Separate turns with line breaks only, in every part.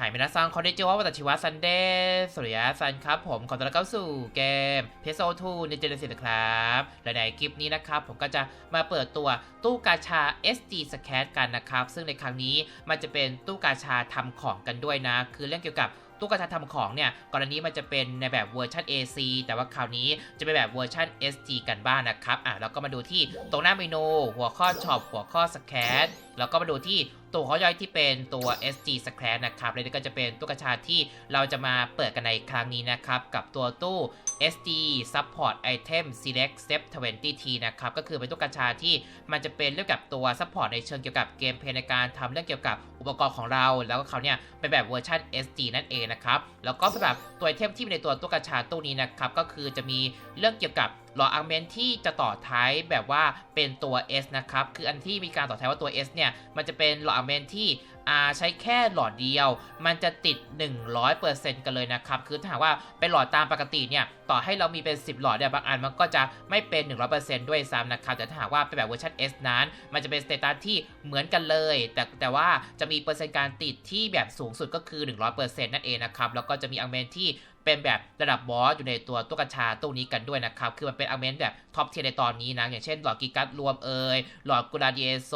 หายไปนะซังคอนเดจิวะวัตชิวะซันเดย์สุริยะซันครับผมขอต้อนรับเข้าสู่เกม p s o 2ในเจเนซิสครับและในคลิปนี้นะครับ ผมก็จะมาเปิดตัวตู้กาชา SG Scat กันนะครับ ซึ่งในครั้งนี้มันจะเป็นตู้กาชาทำของกันด้วยนะ คือเรื่องเกี่ยวกับ ตู้กาชาทำของเนี่ยก่อนอันนี้มันจะเป็นในแบบเวอร์ชัน AC แต่ว่าคราวนี้จะเป็นแบบเวอร์ชัน SG กันบ้างนนะครับอะเราก็มาดูที่ตรงหน้าเมนู หัวข้อช็อปหัวข้อสแครแล้วก็มาดูที่ตัวข้อย่อยที่เป็นตัว SG s c r a t นะครับและนี่ก็จะเป็นตู้กระชาที่เราจะมาเปิดกันในครั้งนี้นะครับ กับตัวตู้ S.D. Support Item Select Step 20T นะครับ ก็คือเป็นตู้กระชาที่มันจะเป็นเรื่องกับตัว Support ในเชิงเกี่ยวกับเกมเพลย์ในการทำเรื่องเกี่ยวกับอุปกรณ์ของเรา แล้วก็เขาเนี่ยเป็นแบบเวอร์ชัน S.D. นั่นเองนะครับ แล้วก็สำหรับตัวไอเทมที่มีในตัวตู้กระชาตู้นี้นะครับ ก็คือจะมีเรื่องเกี่ยวกับ หลอดอาร์เมนที่จะต่อท้ายแบบว่าเป็นตัว S นะครับ คืออันที่มีการต่อท้ายว่าตัว S เนี่ย มันจะเป็นหลอดอาร์เมนที่ใช้แค่หลอดเดียว มันจะติด 100%กันเลยนะครับ คือถ้าหากว่าเป็นหลอดตามปกติเนี่ย ต่อให้เรามีเป็น 10 หลอดเนี่ยบางอันมันก็จะไม่เป็น 100%ด้วยซ้ำนะครับ แต่ถ้าหากว่าเป็นแบบเวอร์ชัน S นั้น มันจะเป็นสเตตัสที่เหมือนกันเลย แต่แต่ว่าจะมีเปอร์เซ็นต์การติดที่แบบสูงสุดก็คือ 100%นั่นเองนะครับ แล้วก็จะมีอาร์เมนที่ เป็นแบบระดับบอสอยู่ในตัวตุ๊กชาตู้นี้กันด้วยนะครับ คือมันเป็นอาเมนแบบท็อปเทียในตอนนี้นะ อย่างเช่นหลอดกิกัสรวมเอยหลอดกูลาเดียโซ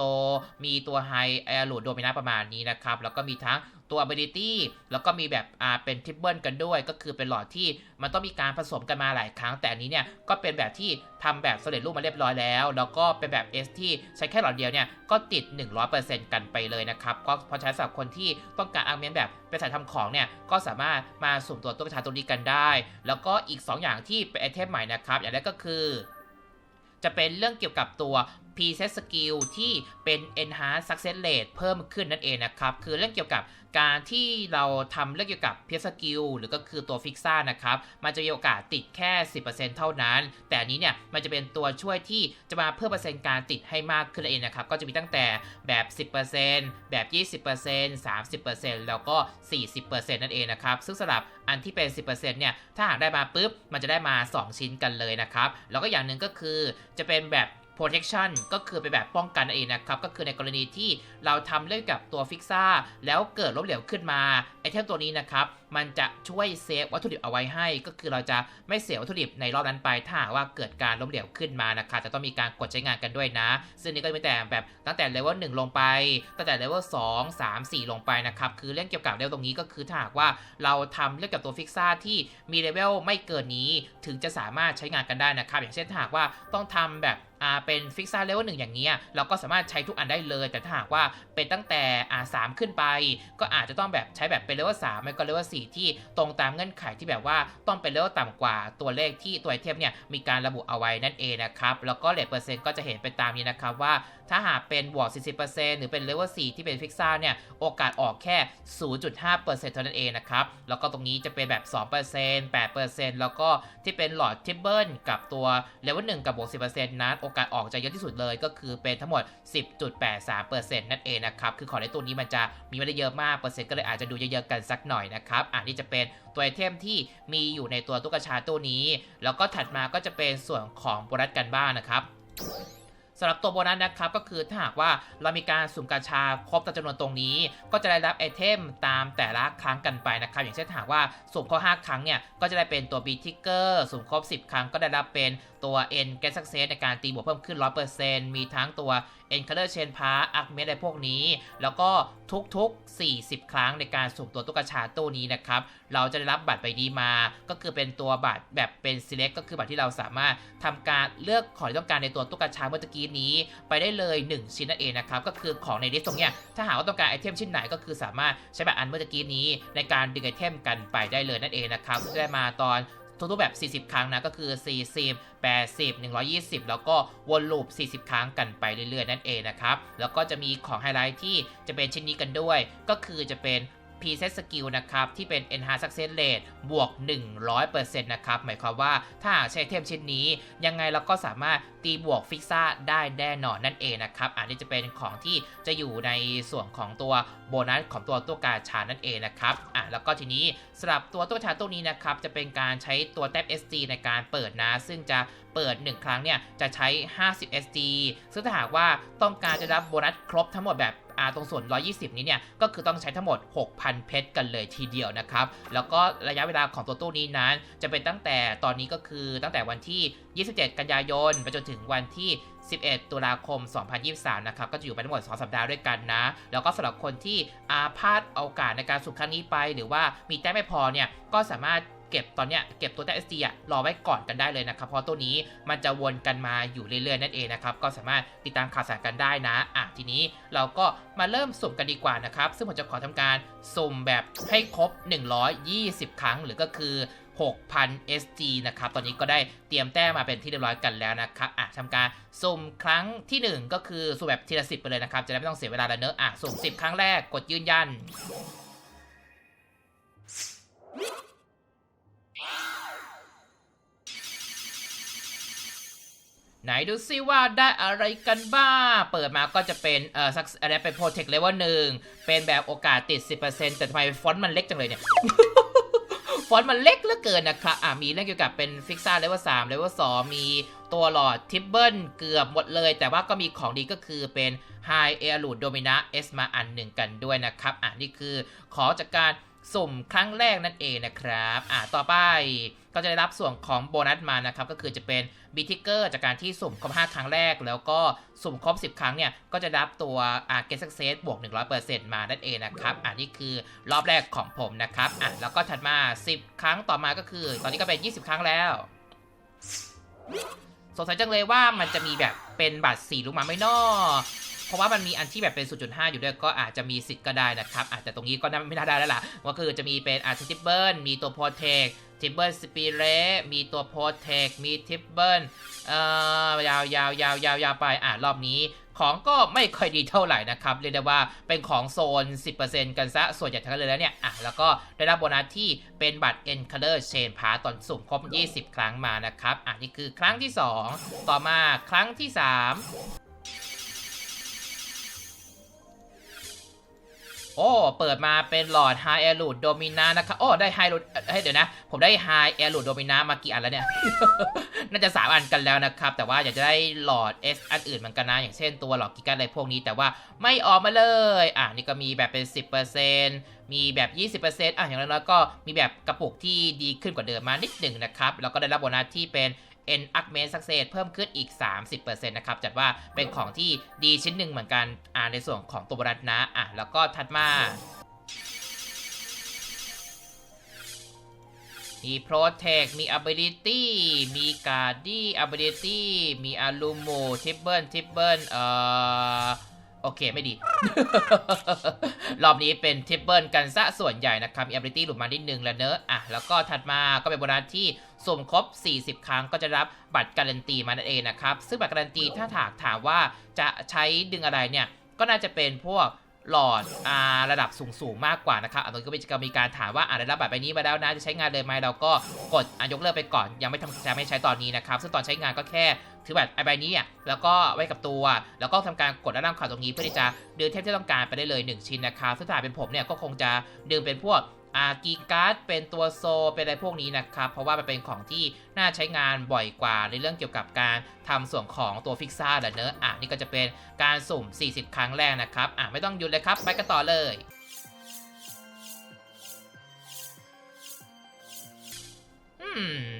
มีตัวไฮแอรูดโดมินาประมาณนี้นะครับ แล้วก็มีทั้ง ตัว ability แล้วก็มีแบบอ่าเป็นทริปเปิลกันด้วย ก็คือเป็นหลอดที่มันต้องมีการผสมกันมาหลายครั้ง แต่อันนี้เนี่ยก็เป็นแบบที่ทำแบบสำเร็จรูปมาเรียบร้อยแล้ว แล้วก็เป็นแบบ S ที่ใช้แค่หลอดเดียวเนี่ยก็ติด 100%กันไปเลยนะครับ ก็พราะใช้สำหรับคนที่ต้องการอาร์เมนแบบเป็นสายทำของเนี่ยก็สามารถมาสุ่มตัวตัวกระชาตัวนี้กันได้ แล้วก็อีก 2 อย่างที่เป็นไอเทมใหม่นะครับ อย่างแรกก็คือจะเป็นเรื่องเกี่ยวกับตัว preset skill ที่เป็น enhance success rate เพิ่มขึ้นนั่นเองนะครับ คือเรื่องเกี่ยวกับการที่เราทำเรื่องเกี่ยวกับ preset skill หรือก็คือตัว fixa นะครับ มันจะมีโอกาสติดแค่ 10%เท่านั้น แต่อันนี้เนี่ย มันจะเป็นตัวช่วยที่จะมาเพิ่มเปอร์เซ็นต์การติดให้มากขึ้นนั่นเองนะครับ ก็จะมีตั้งแต่แบบ 10%แบบ 20% 30%แล้วก็ 40%นั่นเองนะครับ ซึ่งสำหรับอันที่เป็น 10%เนี่ย ถ้าหากได้มาปุ๊บ มันจะได้มา 2 ชิ้นกันเลยนะครับ แล้วก็อย่างหนึ่งก็คือจะเป็นแบบ protection ก็คือเป็นแบบป้องกันนั่นเองนะครับ ก็คือในกรณีที่เราทำเรื่องกับตัวฟิกซ่าแล้วเกิดล้มเหลวขึ้นมาไอเทมตัวนี้นะครับ มันจะช่วยเซฟวัตถุดิบเอาไว้ให้ ก็คือเราจะไม่เสียวัตถุดิบในรอบนั้นไปถ้าหากว่าเกิดการล้มเหลวขึ้นมานะครับจะต้องมีการกดใช้งานกันด้วยนะ ซึ่งนี่ก็มีแต่แบบตั้งแต่เลเวล1ลงไปตั้งแต่เลเวล2 3 4ลงไปนะครับคือเรื่องเกี่ยวกับเลเวลตรงนี้ก็คือถ้าหากว่าเราทำเรื่องกับตัวฟิกซ่าที่มีเลเวลไม่เกินนี้ ถึงจะสามารถใช้งานกันได้นะครับ อย่างเช่นถ้าหากว่าต้องทำแบบ อ่าเป็นฟิกซ่าเลเวลหนึ่งอย่างเงี้ยเราก็สามารถใช้ทุกอันได้เลย แต่ถ้าหากว่าเป็นตั้งแต่อ่าสามขึ้นไป ก็อาจจะต้องแบบใช้แบบเป็นเลเวลสามไม่ก็เลเวลสี่ที่ตรงตามเงื่อนไขที่แบบว่าต้องเป็นเลเวลต่ำกว่าตัวเลขที่ตัวไอเทมเนี่ยมีการระบุเอาไว้นั่นเองนะครับแล้วก็เลทเปอร์เซ็นต์ก็จะเห็นไปตามนี้นะครับว่าถ้าหากเป็นบวก 40%หรือเป็นเลเวล4ที่เป็นฟิกซ่าเนี่ย โอกาสออกแค่ 0.5%เท่านั้นเองนะครับ แล้วก็ตรงนี้จะเป็นแบบ 2% 8%แล้วก็ที่เป็นหลอดทิปเบิลกับตัวเลเวล1กับบวก 10%นั้นโอกาสออกจะเยอะที่สุดเลยก็คือเป็นทั้งหมด 10.83%นั่นเองนะครับ คือของในตัวนี้มันจะมีไม่ได้เยอะมากเปอร์เซ็นต์ก็เลยอาจจะดูเยอะๆกันสักหน่อยนะครับอ่านี่จะเป็นตัวไอเทมที่มีอยู่ในตัวตุ๊กตาตัวนี้ แล้วก็ถัดมาก็จะเป็นส่วนของโบนัสกันบ้างนะครับสำหรับตัวโบนัสนะครับก็คือถ้าหากว่าเรามีการสุ่มกาชาครบตามจำนวนตรงนี้ ก็จะได้รับไอเทมตามแต่ละครั้งกันไปนะครับอย่างเช่นถ้าหากว่าสุ่มครบ5ครั้งเนี่ยก็จะได้เป็นตัวบีทิกเกอร์สุ่มครบ 10 ครั้งก็ได้รับเป็น ตัว N Get Success ในการตีบวกเพิ่มขึ้น 100%มีทั้งตัว N Color Chain p a s อักเมดอะไรพวกนี้ แล้วก็ทุกๆ 40 ครั้งในการสุ่มตัวตุ๊กชาตู้นี้นะครับ เราจะได้รับบัตรใบนี้มา ก็คือเป็นตัวบัตรแบบเป็น select ก็คือบัตรที่เราสามารถทำการเลือกของที่ต้องการในตัวตุ๊กชาเมื่อกี้นี้ ไปได้เลย 1 ชิ้นนั่นเองนะครับ ก็คือของในลิสต์ตรงเนี้ย ถ้าหากว่าต้องการไอเทมชิ้นไหนก็คือสามารถใช้บัตรอันเมื่อกี้นี้ ในการดึงไอเทมกันไปได้เลยนั่นเองนะครับ ได้มาตอน ทุกๆแบบ 40 ครั้งนะ ก็คือ 40 80 120 แล้วก็วนลูป 40 ครั้งกันไปเรื่อยๆ นั่นเองนะครับ แล้วก็จะมีของไฮไลท์ที่จะเป็นชิ้นนี้กันด้วย ก็คือจะเป็น Preset Skill นะครับ ที่เป็น Enhance Success Rate บวก 100%นะครับ หมายความว่าถ้าหากใช้เทมชิ้นนี้ ยังไงเราก็สามารถตีบวกฟิกซ่าได้แน่นอนนั่นเองนะครับ อันนี้จะเป็นของที่จะอยู่ในส่วนของตัวโบนัสของตัวตัวกาชานั่นเองนะครับ อะแล้วก็ทีนี้สำหรับตัวตัวชาตัวนี้นะครับ จะเป็นการใช้ตัวแท็บ SD ในการเปิดนะ ซึ่งจะเปิด 1 ครั้งเนี่ยจะใช้ 50 SD ซึ่งถ้าหากว่าต้องการจะรับโบนัสครบทั้งหมดแบบ ตรงส่วน 120 นี้เนี่ยก็คือต้องใช้ทั้งหมด 6,000 เพชรกันเลยทีเดียวนะครับ แล้วก็ระยะเวลาของตัวตู้นี้นั้น จะเป็นตั้งแต่ตอนนี้ก็คือตั้งแต่วันที่ 27 กันยายนไปจนถึงวันที่ 11 ตุลาคม 2023 นะครับ ก็จะอยู่ไปทั้งหมด 2 สัปดาห์ด้วยกันนะ แล้วก็สำหรับคนที่อาพลาดโอกาสในการสุ่มครั้งนี้ไป หรือว่ามีแต้มไม่พอเนี่ยก็สามารถ เก็บตอนเนี้ยเก็บตัวแต้ SD อะรอไว้ก่อนกันได้เลยนะครับเพราะตัวนี้มันจะวนกันมาอยู่เรื่อยๆนั่นเองนะครับก็สามารถติดตามข่าวสารกันได้นะอะทีนี้เราก็มาเริ่มสุ่มกันดีกว่านะครับซึ่งผมจะขอทำการสุ่มแบบให้ครบ 120 ครั้งหรือก็คือ6,000 SG นะครับ ตอนนี้ก็ได้เตรียมแต้มมาเป็นที่เรียบร้อยกันแล้วนะครับ อะทำการสุ่มครั้งที่ 1 ก็คือสุ่มแบบทีละสิบไปเลยนะครับ จะได้ไม่ต้องเสียเวลาแล้วเนอะ อะสุ่ม10 ครั้งแรก กดยืนยัน ไหนดูซิว่าได้อะไรกันบ้าง เปิดมาก็จะเป็นเอ่อสักอะไรเป็น Protect Level 1เป็นแบบโอกาสติด 10%แต่ทำไมฟอนต์มันเล็กจังเลยเนี่ย ฟอนต์มันเล็กเหลือเกินนะครับ อะมีเรื่องเกี่ยวกับเป็นฟิกซ่าเลเวล3เลเวล2มีตัวหลอดทิปเบิลเกือบหมดเลย แต่ว่าก็มีของดีก็คือเป็น High Air l o o t Domina S มาอันหนึ่งกันด้วยนะครับ อะนี่คือขอจากการสุ่มครั้งแรกนั่นเองนะครับ อะต่อไป ก็จะได้รับส่วนของโบนัสมานะครับก็คือจะเป็นบีทิกเกอร์จากการที่สุ่มครบ 5 ครั้งแรก แล้วก็สุ่มครบ 10 ครั้งเนี่ยก็จะรับตัวอ่าเกสเซสบวก 100%มานั่นเองนะครับอะนี่คือรอบแรกของผมนะครับอะแล้วก็ถัดมา 10 ครั้งต่อมาก็คือ ตอนนี้ก็เป็น 20 ครั้งแล้วสงสัยจังเลยว่ามันจะมีแบบเป็นบัตรสีลูกมาไม่นอเพราะว่ามันมีอันที่แบบเป็น 0.5 อยู่ด้วยก็อาจจะมีสิทธิ์ก็ได้นะครับอาจจะตรงนี้ก็น่าไม่น่าได้แล้วล่ะว่าคือจะมีเป็นอาร์ทิเบิลมีตัวโพเทค ทิปเบิลสปิเรมีตัวโพเทค มีทิปเบิลเอ่อยาวยาวยาวยาวยาวไป อ่ารอบนี้ของก็ไม่ค่อยดีเท่าไหร่นะครับ เรียกได้ว่าเป็นของโซน 10%กันซะ ส่วนใหญ่ทั้งนั้นเลยแล้วเนี่ย อะ แล้วก็ได้รับโบนัสที่เป็นบัตร N Color Chain p a ตอนสุ่มครบ 20 ครั้งมานะครับ อะ นี่คือครั้งที่ 2 ต่อมาครั้งที่ 3 อ้ เปิดมาเป็นหลอด High Air Root Domina นะครับโอ้ ได้ High Root เฮ้เดี๋ยวนะ ผมได้ High Air Root Domina มากี่อันแล้วเนี่ย น่าจะ 3 อันกันแล้วนะครับ แต่ว่าอยากจะได้หลอด S อันอื่นเหมือนกันนะ อย่างเช่นตัวหลอดกิกาอะไรพวกนี้แต่ว่าไม่ออกมาเลย อะ นี่ก็มีแบบเป็น 10%มีแบบ 20%อะอย่างน้อยๆก็มีแบบกระปุกที่ดีขึ้นกว่าเดิมมานิดหนึ่งนะครับ แล้วก็ได้รับโบนัสที่เป็น N a r g m e n t Success เพิ่มขึ้นอีก 30%นะครับจัดว่าเป็นของที่ดีชิ้นหนึ่งเหมือนกันอ่าในส่วนของตัวบนัสนะอะแล้วก็ถัดมามี Protect มี Ability มี Guardi Ability มี a l u m o t i b b l e t i b b l e เอ่อ โอเค ไม่ดี รอบนี้เป็นทิปเปิลกันซะส่วนใหญ่นะครับ มี ability หลุดมานิดนึงแล้วเนอะอะ แล้วก็ถัดมาก็เป็นโบนัสที่ สุ่มครบ 40 ครั้งก็จะรับบัตรการันตีมานั่นเองนะครับ ซึ่งบัตรการันตีถ้าถากถามว่าจะใช้ดึงอะไรเนี่ย ก็น่าจะเป็นพวกหลอดอ่าระดับสูงๆมากกว่านะครับอันนี้ก็มีการถามว่าอ่าได้รับบัตรใบนี้มาแล้วนะจะใช้งานเลยไหมเราก็กดอะยกเลิกไปก่อน ยังไม่ทำจะไม่ใช้ตอนนี้นะครับ ซึ่งตอนใช้งานก็แค่ถือบัตรใบนี้อะแล้วก็ไว้กับตัว แล้วก็ทำการกดด้านล่างขวาตรงนี้เพื่อที่จะดึงเทปที่ต้องการไปได้เลย 1 ชิ้นนะครับซึ่งถ้าเป็นผมเนี่ยก็คงจะดึงเป็นพวก อากีการ์ดเป็นตัวโซเป็นอะไรพวกนี้นะครับ เพราะว่ามันเป็นของที่น่าใช้งานบ่อยกว่าในเรื่องเกี่ยวกับการทำส่วนของตัวฟิกซ่าแหละเนอะอะนี่ก็จะเป็นการสุ่ม 40 ครั้งแรกนะครับอะไม่ต้องหยุดเลยครับ ไปกันต่อเลย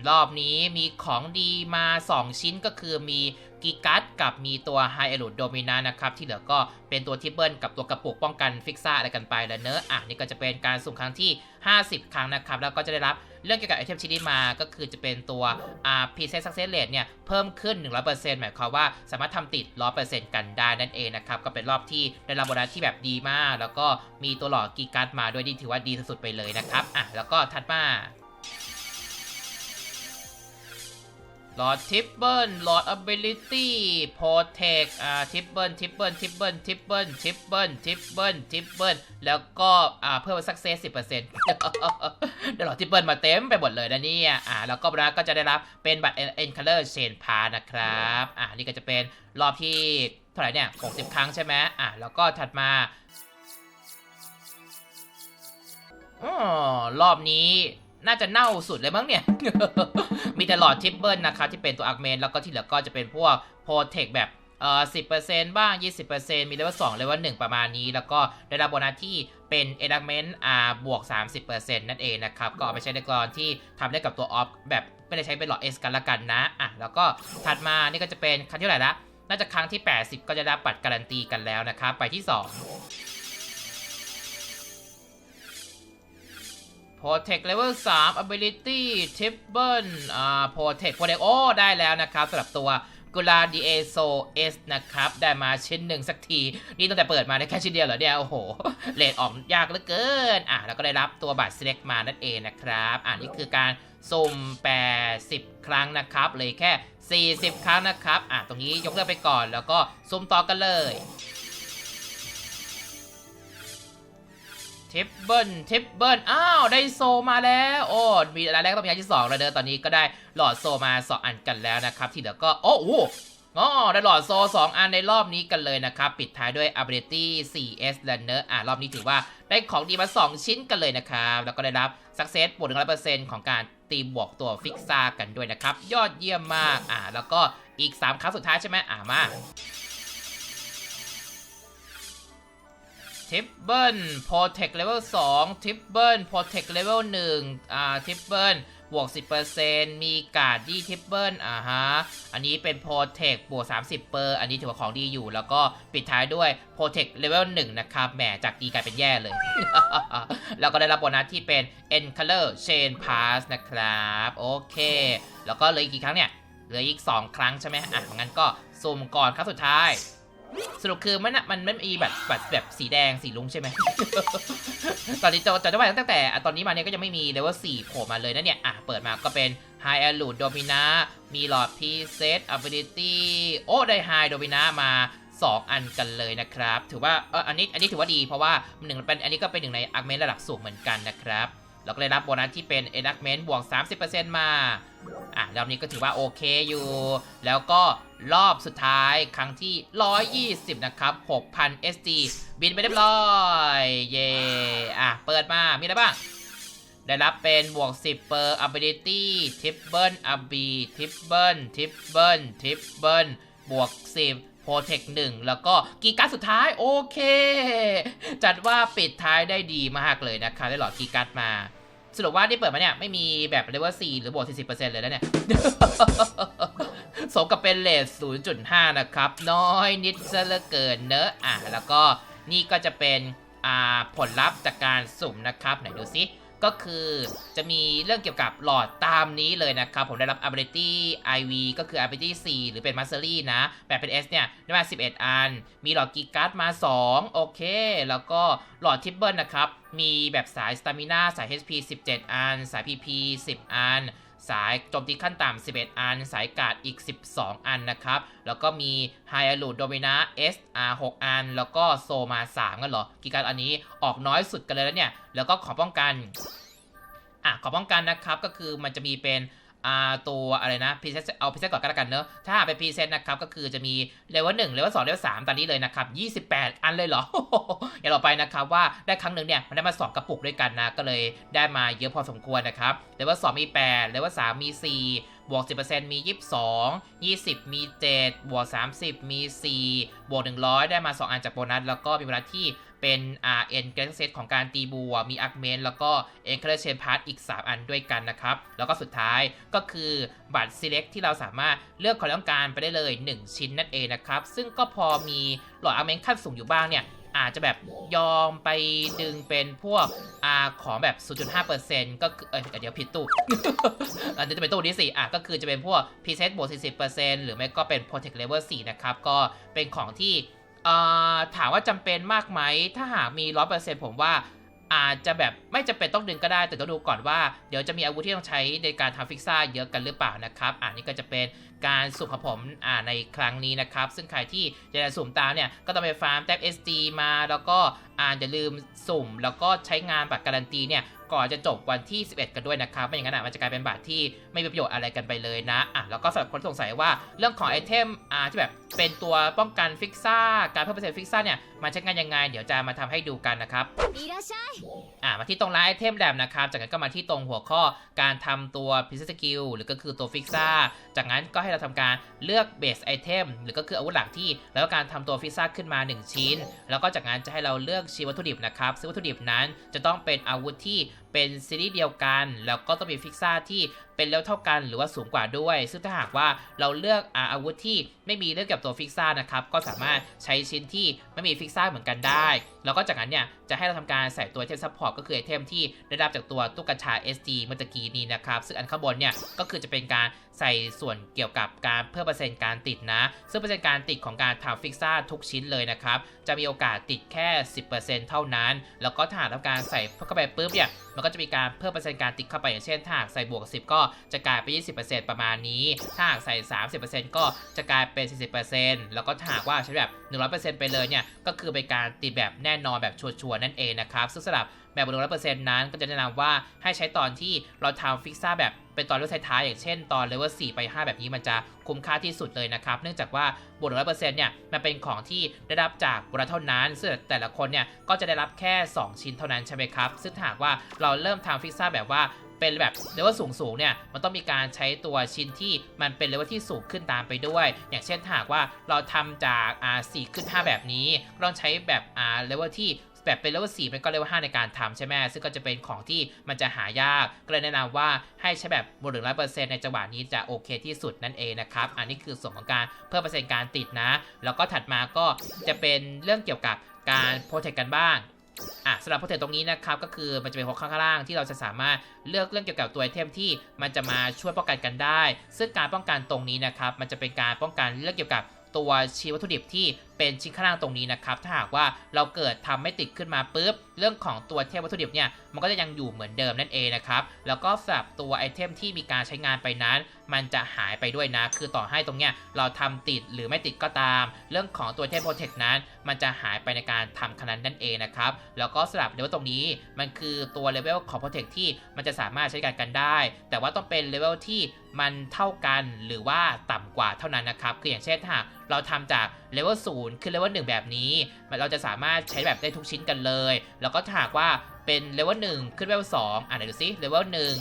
รอบนี้มีของดีมา 2 ชิ้นก็คือมีกิกัสกับมีตัวไฮเอลูดโดมินานะครับ ที่เหลือก็เป็นตัวทิปเปิลกับตัวกระปุกป้องกันฟิกซ่าอะไรกันไปแล้วเนอะอะนี่ก็จะเป็นการสุ่มครั้งที่ 50 ครั้งนะครับ แล้วก็จะได้รับเรื่องเกี่ยวกับไอเทมชิ้นนี้มาก็คือจะเป็นตัวอ่า Preset Success Rate เนี่ย เพิ่มขึ้น 100%หมายความว่าสามารถทำติด 100%กันได้นั่นเองนะครับ ก็เป็นรอบที่ได้รับโบนัสที่แบบดีมาก แล้วก็มีตัวหลอดกิกัสมาด้วยที่ถือว่าดีสุดๆไปเลยนะครับอะแล้วก็ถัดมา ลอดทิปเปิลหลอด ability protect อ่าทิปเปิลทิปเปิลทิปเปิลทิปเปิลทิปเปิลทิปเปิลทิปเปิลแล้วก็อ่าเพิ่ม success 10%ได้หลอดทิปเปิลมาเต็มไปหมดเลยนะเนี่ยอ่าแล้วก็นะก็จะได้รับเป็นบัตร N color chain pass นะครับอ่านี่ก็จะเป็นรอบที่เท่าไหร่เนี่ย60ครั้งใช่ไหมอ่าแล้วก็ถัดมาอ๋อรอบนี้ น่าจะเน่าสุดเลยมั้งเนี่ย มีแต่หลอดทิปเปิลนะครับที่เป็นตัวอาร์เมนแล้วก็ที่เหลือก็จะเป็นพวกโปรเทคแบบเอ่อ10%บ้าง 20%มีเลเวล2เลเวล1ประมาณนี้ แล้วก็ได้รับโบนัสที่เป็น element R บวก 30%นั่นเองนะครับ ก็เอาไปใช้ในกรณีที่ทำได้กับตัวออฟแบบไม่ได้ใช้เป็นหลอด S กันละกันนะอะแล้วก็ถัดมานี่ก็จะเป็นครั้งที่เท่าไหร่ละน่าจะครั้งที่ 80 ก็จะได้บัตรการันตีกันแล้วนะครับไปที่ 2 Protect Level 3 Ability t i p b l e อ่า Protect Protect โอ้ได้แล้วนะครับสำหรับตัว g u l a d i e s o S นะครับ ได้มาชิ้นหนึ่งสักที นี่ตั้งแต่เปิดมาได้แค่ชิ้นเดียวเหรอเนี่ย โอ้โหเลทออกยากเหลือเกิน อะแล้วก็ได้รับตัวบัตร Select มานั่นเองนะครับ อะนี่คือการสุ่ม80 ครั้งนะครับ เลยแค่ 40 ครั้งนะครับ อะตรงนี้ยกเลิกไปก่อนแล้วก็สุ่มต่อกันเลย ทิปเบิลทิปเบิลอ้าว ได้โซมาแล้ว โอ้ มีอันแรกต้องมีอันที่2แล้วเด้อตอนนี้ก็ได้หลอดโซมา2อันกันแล้วนะครับ ที่เหลือก็ โอ้โหอ๋อได้หลอดโซ 2 อันในรอบนี้กันเลยนะครับ ปิดท้ายด้วย ability 4s และเนออะ รอบนี้ถือว่าได้ของดีมา 2 ชิ้นกันเลยนะครับ แล้วก็ได้รับ success บวก100%ของการตีบวกตัวฟิกซ่ากันด้วยนะครับ ยอดเยี่ยมมาก อะ แล้วก็อีก 3 ครั้งสุดท้ายใช่ไหมอะ มา ทิปเบิลโปรเทคเลเวล2ทิปเบิลโปรเทคเลเวล1อ่าทิปเบิลบวก 10%มีการ์ดดีทิปเบิลอ่าฮะ อันนี้เป็นโปรเทคบวก 30 เปอร์ อันนี้ถือว่าของดีอยู่ แล้วก็ปิดท้ายด้วยโปรเทคเลเวล1นะครับ แหม จากดีกลายเป็นแย่เลย แล้วก็ได้รับโบนัสที่เป็น End Color Chain Pass นะครับ โอเค แล้วก็เหลยกี่ครั้งเนี่ย เหลืออีก 2 ครั้งใช่ไหมอะงั้นก็สุ่มก่อนครั้งสุดท้าย สรุปคือมันนะมันไม่มีแบบแบบแบบสีแดงสีลุงใช่ไหม ตอนนี้จะจะจะว่าตั้งแต่ตอนนี้มาเนี่ยก็ยังไม่มีเลเวล4โผล่มาเลยนะเนี่ย อะ เปิดมาก็เป็น High a l u d Domina มีหลอด p Set Ability โอ้ ได้ High Domina มา 2 อันกันเลยนะครับ ถือว่าเอออันนี้อันนี้ถือว่าดีเพราะว่าหนึ่งเป็นอันนี้ก็เป็นหนึ่งในอาร์เมนระดับสูงเหมือนกันนะครับ เราก็ได้รับโบนัสที่เป็น e n a c t m e n t บวก 30%มา อะรอบนี้ก็ถือว่าโอเคอยู่ แล้วก็รอบสุดท้ายครั้งที่ 120 นะครับ 6,000 SD บินไปเรียบร้อย เย่อะ เปิดมา มีอะไรบ้าง ได้รับเป็นบวก 10เปอร์ ability ทิปเบิลอับบีทิปเบิลทิปเบิลทิปเบิลบวก 10 Protect 1แล้วก็กีการ์ดสุดท้าย โอเค จัดว่าปิดท้ายได้ดีมากเลยนะคะ ได้หลอดกีการ์ดมา สรุปว่าที่เปิดมาเนี่ยไม่มีแบบเลเวล4หรือบวก40%เลยนะเนี่ย สมกับเป็นเลท0.5 นะครับ น้อยนิดซะเหลือเกินเนอะอะแล้วก็นี่ก็จะเป็นอ่าผลลัพธ์จากการสุ่มนะครับ ไหนดูซิ ก็คือจะมีเรื่องเกี่ยวกับหลอดตามนี้เลยนะครับ ผมได้รับ ability IV ก็คือ ability 4 หรือเป็น mastery นะแบบเป็น S เนี่ยได้มา 11 อัน มีหลอดกิการ์ดมา 2 โอเค แล้วก็หลอดทิปเบิลนะครับ มีแบบสายสตามิน่าสาย HP 17 อัน สาย PP 10 อัน สายโจมตีขั้นต่ำ 11 อัน สายกาดอีก 12 อันนะครับ แล้วก็มี High a l u d Domina SR 6อัน แล้วก็โซมา3กันเหรอ กีการอันนี้ออกน้อยสุดกันเลยแล้วเนี่ย แล้วก็ขอป้องกัน อะ ขอป้องกันนะครับ ก็คือมันจะมีเป็น อ่าตัวอะไรนะพรีเซตเอาพรีเซตก่อนก็แล้วกันเนอะถ้าหากเป็นพรีเซตนะครับก็คือจะมีเลเวลหนึ่งเลเวลสองเลเวลสามตอนนี้เลยนะครับ28อันเลยเหรออย่าเราไปนะครับว่าได้ครั้งหนึ่งเนี่ยมันได้มา2กระปุกด้วยกันนะก็เลยได้มาเยอะพอสมควรนะครับเลเวล2มี8เลเวล3มี4บวก 10%มี 22 20 มี 7 บวก 30 มี 4 บวก 100 ได้มา 2 อันจากโบนัส แล้วก็มีเวลาที่ เป็นอ่าเอ็นเกรเซตของการตีบัว มีอาร์เมนแล้วก็เอ็นเครเชนพาร์ตอีก 3 อันด้วยกันนะครับ แล้วก็สุดท้ายก็คือบัตร select ที่เราสามารถเลือกความต้องการไปได้เลย 1 ชิ้นนั่นเองนะครับ ซึ่งก็พอมีหลอดอาร์เมนขั้นสูงอยู่บ้างเนี่ยอาจจะแบบยอมไปดึงเป็นพวกอาของแบบ 0.5%ก็คือเอเดี๋ยวผิดตู้อันนี้จะเป็นตู้นี้สิอะก็คือจะเป็นพวก preset บวก40%หรือไม่ก็เป็น protect level 4 นะครับ ก็เป็นของที่ ถามว่าจำเป็นมากไหม ถ้าหากมี100%ผมว่าอาจจะแบบไม่จำเป็นต้องดึงก็ได้แต่ต้องดูก่อนว่า เดี๋ยวจะมีอาวุธที่ต้องใช้ในการทำฟิกซ่าเยอะกันหรือเปล่านะครับ อันนี้ก็จะเป็น การสุ่มอ่าในครั้งนี้นะครับ ซึ่งใครที่อยากจะสุ่มตามเนี่ย ก็ต้องไปฟาร์มแท็บ SD มาแล้วก็อ่านอย่าลืมสุ่ม แล้วก็ใช้งานบัตรการันตีเนี่ยก่อนจะจบวันที่ 11 กันด้วยนะครับ ไม่อย่างนั้นอะมันจะกลายเป็นบัตรที่ไม่มีประโยชน์อะไรกันไปเลยนะอะแล้วก็สำหรับคนสงสัยว่าเรื่องของไอเทมอ่าที่แบบเป็นตัวป้องกันฟิกซ่า การเพิ่มเปอร์เซ็นต์ฟิกซ่าเนี่ยมันใช้งานยังไง เดี๋ยวจะมาทำให้ดูกันนะครับอ่ามาที่ตรงไลานไอเทมแลบนะครับ จากนั้นก็มาที่ตรงหัวข้อการทำตัวพิเศษสกิลหรือก็คือตัวฟิกซ่า จากนั้นก็ใหเราทำการเลือกเบสไอเทมหรือก็คืออาวุธหลักที่แล้วการทำตัวฟิกซ่าขึ้นมา 1 ชิ้น แล้วก็จากนั้นจะให้เราเลือกชิ้นวัตถุดิบนะครับซึ่งวัตถุดิบนั้นจะต้องเป็นอาวุธที่เป็นซีรีส์เดียวกัน แล้วก็ต้องมีฟิกซ่าที่เป็นเลเวลเท่ากันหรือว่าสูงกว่าด้วย ซึ่งถ้าหากว่าเราเลือกอาอาวุธที่ไม่มีเรื่องเกี่ยวกับตัวฟิกซ่านะครับก็สามารถใช้ชิ้นที่ไม่มีฟิกซ่าเหมือนกันได้ แล้วก็จากนั้นเนี่ยจะให้เราทำการใส่ตัวไอเทมซัพพอร์ตก็คือไอเทมที่ได้รับจากตัวตุ๊กชา SD เมื่อกี้นี้นะครับซึ่งอันข้างบนเนี่ยก็คือจะเป็นการใส่ส่วนเกี่ยวกับการเพิ่มเปอร์เซ็นต์การติดนะ ซึ่งเปอร์เซ็นต์การติดของการทำฟิกซ่าทุกชิ้นเลยนะครับ จะมีโอกาสติดแค่ 10%เท่านั้น แล้วก็ถ้าหากทำการใส่เข้าไปปุ๊บเนี่ยมันก็จะมีการเพิ่มเปอร์เซ็นต์การติดเข้าไปอย่างเช่นถ้าหากใส่บวก 10 ก็จะกลายเป็น 20%ประมาณนี้ ถ้าหากใส่ 30%ก็จะกลายเป็น 40%แล้วก็ถ้าหากว่าใช้แบบ 100%ไปเลยเนี่ยก็คือเป็นการติดแบบแน่นอนแบบชัวร์ๆนั่นเองนะครับซึ่งสำหรับแบบบนร้อยเปอร์เซ็นต์นั้นก็จะแนะนำว่าให้ใช้ตอนที่เราทำฟิกซ่าแบบเป็นตอนเลเวลท้ายๆอย่างเช่นตอนเลเวล4ไป 5 แบบนี้มันจะคุ้มค่าที่สุดเลยนะครับ เนื่องจากว่าบนร้อยเปอร์เซ็นต์เนี่ยมันเป็นของที่ได้รับจากบุรเท่านั้น ซึ่งแต่ละคนเนี่ยก็จะได้รับแค่ 2 ชิ้นเท่านั้นใช่ไหมครับ ซึ่งหากว่าเราเริ่มทำฟิกซ่าแบบว่าเป็นแบบเลเวลสูงสูงๆเนี่ยมันต้องมีการใช้ตัวชิ้นที่มันเป็นเลเวลที่สูงขึ้นตามไปด้วย อย่างเช่นหากว่าเราทำจากอ่า4ขึ้น 5 แบบนี้ก็ต้องใช้แบบอ่าเลเวลที่ แบบเป็นเลเวล4เป็นก็เลเวล5ในการทำใช่ไหมซึ่งก็จะเป็นของที่มันจะหายาก ก็เลยแนะนำว่าให้ใช้แบบบนหนึ่งร้อยเปอร์เซ็นต์ในจังหวะนี้จะโอเคที่สุดนั่นเองนะครับ อันนี้คือส่วนของการเพิ่มเปอร์เซ็นต์การติดนะ แล้วก็ถัดมาก็จะเป็นเรื่องเกี่ยวกับการโปรเทคกันบ้างอะสำหรับโปรเทคตรงนี้นะครับก็คือมันจะเป็นหัวข้างล่างที่เราจะสามารถเลือกเรื่องเกี่ยวกับตัวไอเทมที่มันจะมาช่วยป้องกันกันได้ ซึ่งการป้องกันตรงนี้นะครับมันจะเป็นการป้องกันเรื่องเกี่ยวกับ ตัวชีวัตถุดิบที่เป็นชิ้นข้างล่างตรงนี้นะครับ ถ้าหากว่าเราเกิดทำไม่ติดขึ้นมาปุ๊บ เรื่องของตัวเทพวัตถุดิบเนี่ยมันก็จะยังอยู่เหมือนเดิมนั่นเองนะครับแล้วก็สำหรับตัวไอเทมที่มีการใช้งานไปนั้น มันจะหายไปด้วยนะ คือต่อให้ตรงเนี้ยเราทำติดหรือไม่ติดก็ตาม เรื่องของตัวเทพโปรเทคนั้น มันจะหายไปในการทำขนาดนั่นเองนะครับแล้วก็สำหรับเลเวลตรงนี้มันคือตัวเลเวลของโปรเทคที่มันจะสามารถใช้การกันได้ แต่ว่าต้องเป็นเลเวลที่มันเท่ากันหรือว่าต่ำกว่าเท่านั้นนะครับ คืออย่างเช่นถ้าเราทำจากเลเวลศูนย์ขึ้นเลเวลหนึ่งแบบนี้ เราจะสามารถใช้แบบได้ทุกชิ้นกันเลยแล้วก็ถ้าหากว่าเป็นเลเวลหนึ่งขึ้นเลเวลสองอะไหนดูซิเลเวลหนึ่ง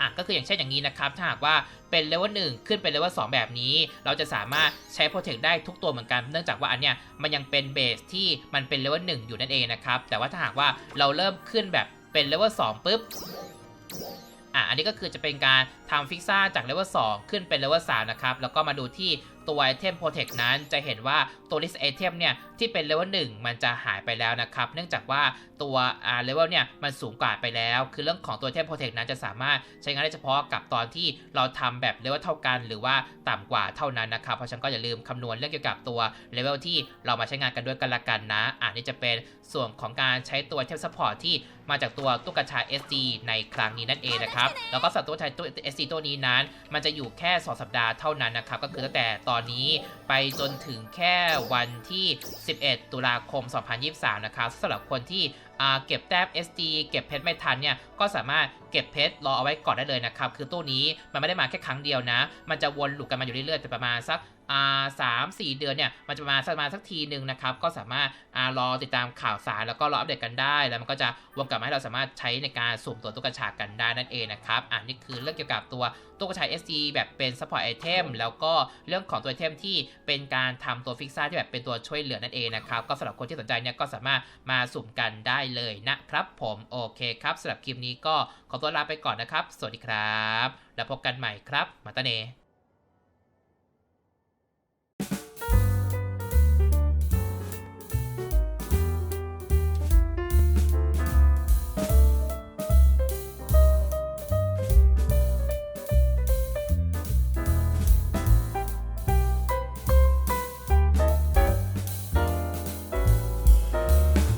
อะก็คืออย่างเช่นอย่างนี้นะครับ ถ้าหากว่าเป็นเลเวลหนึ่งขึ้นเป็นเลเวลสองแบบนี้ เราจะสามารถใช้โปรเทคได้ทุกตัวเหมือนกันเนื่องจากว่าอันเนี้ยมันยังเป็นเบสที่มันเป็นเลเวลหนึ่งอยู่นั่นเองนะครับแต่ว่าถ้าหากว่าเราเริ่มขึ้นแบบเป็นเลเวลสองปุ๊บอะอันนี้ก็คือจะเป็นการทำฟิกซ่าจากเลเวล2ขึ้นเป็นเลเวล3นะครับแล้วก็มาดูที่ ตัวไอเทมโปรเทคนั้นจะเห็นว่าตัวลิสไอเทมเนี่ยที่เป็นเลเวล1มันจะหายไปแล้วนะครับ เนื่องจากว่าตัวอ่าเลเวลเนี่ยมันสูงกว่าไปแล้ว คือเรื่องของตัวเทมโปรเทคนั้นจะสามารถใช้งานได้เฉพาะกับตอนที่เราทำแบบเลเวลเท่ากันหรือว่าต่ำกว่าเท่านั้นนะครับ เพราะฉะนั้นก็อย่าลืมคำนวณเรื่องเกี่ยวกับตัวเลเวลที่เรามาใช้งานกันด้วยกันละกันนะอ่านี่จะเป็นส่วนของการใช้ตัวเทมซัพพอร์ตที่มาจากตัวตุ๊กตา SD ในครั้งนี้นั่นเองนะครับ แล้วก็สำหรับตัวไทยตัว SD ตัวนี้นั้น มันจะอยู่แค่ 2 สัปดาห์เท่านั้นนะครับ ก็คือตั้งแต่ตอนนี้ ไปจนถึงแค่วันที่ 11 ตุลาคม 2023 นะครับสำหรับคนที่เก็บแต้ม SD เก็บเพชรไม่ทันเนี่ยก็สามารถเก็บเพชรรอเอาไว้ก่อนได้เลยนะครับ คือตู้นี้มันไม่ได้มาแค่ครั้งเดียวนะ มันจะวนลูปกันมาอยู่เรื่อยๆแต่ประมาณสัก สามสี่เดือนเนี่ยมันจะมาประมาสักทีหนึ่งนะครับก็สามารถรอติดตามข่าวสารแล้วก็รออัปเดตกันได้ แล้วมันก็จะวนกลับมาให้เราสามารถใช้ในการสุ่มตัวตุ๊กตากันได้นั่นเองนะครับอ่านี่คือเรื่องเกี่ยวกับตัวตุ๊กตา SD แบบเป็น support item แล้วก็เรื่องของตัวไอเทมที่เป็นการทำตัวฟิกซ่าที่แบบเป็นตัวช่วยเหลือนั่นเองนะครับก็สำหรับคนที่สนใจเนี่ยก็สามารถมาสุ่มกันได้เลยนะครับ ผมโอเคครับสำหรับคลิปนี้ก็ขอตัวลาไปก่อนนะครับ สวัสดีครับ แล้วพบกันใหม่ครับ มาตาเน